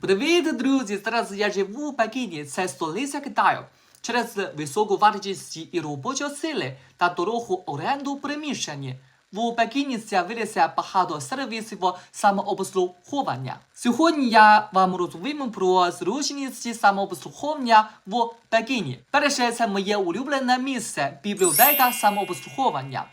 Привіт, друзі! Зараз я живу в Пекіні, це столиця Китаю. Через високу вартість і робочої сили та дорогу оренду приміщення. В Пекіні з'явилися багато сервісів самообслуговування. Сьогодні я вам розповім про зручність самообслуговування в Пекіні. Перше, це моє улюблене місце бібліотека самообслуговування.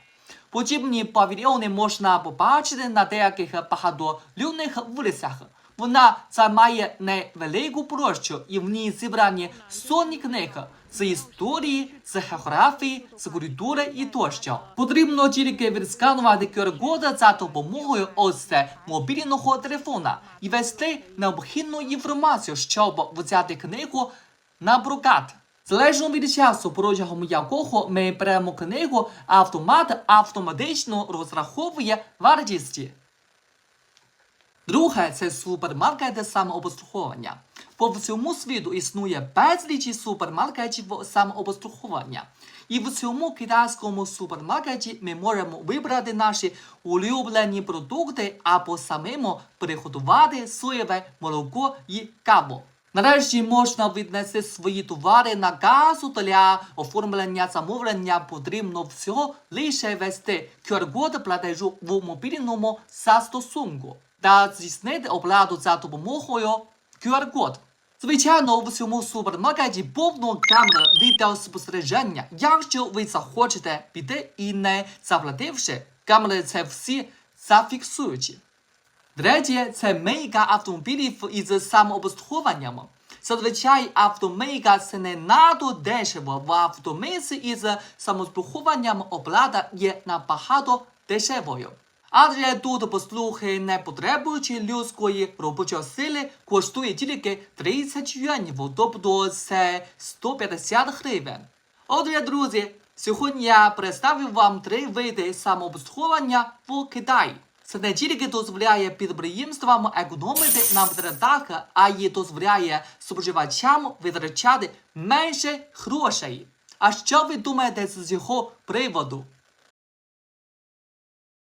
Подібні павільйони можна побачити на деяких багатолюдних вулицях. Вона займає невелику площу і в ній зібрані сотні книг з історії, з географії, з культури і тощо. Потрібно тільки відсканувати QR-код за допомогою ось мобільного телефона і ввести необхідну інформацію, щоб взяти книгу на прокат. Залежно від часу, протягом якого ми беремо книгу, автомат автоматично розраховує вартість. Друге це супермаркети самообслуговування. По всьому світу існує безліч супермаркетів самообслуговування. І в цьому китайському супермаркеті ми можемо вибрати наші улюблені продукти або самому приготувати соєве молоко і каву. Нарешті можна віднести свої товари на газу для оформлення замовлення потрібно всього лише ввести QR-код платежу в мобільному застосунку та здійснити оплату за допомогою QR-код. Звичайно, в цьому супермаркеті повно камер відеоспостереження. Якщо ви захочете піти і не заплативши, камери це всі зафіксують. Третє це мийка автомобілів із самообслуговуванням. Зазвичай автомийка це не надто дешево. В автомийці із самообслуговуванням оплата є набагато дешевою. Адже тут послуги, не потребуючи людської робочої сили, коштує тільки 30 юанів, тобто це 150 гривень. Отже, друзі, сьогодні я представив вам три види самообслуговування в Китаї. Це не тільки дозволяє підприємствам економити на витратах, а й дозволяє споживачам витрачати менше грошей. А що ви думаєте з цього приводу?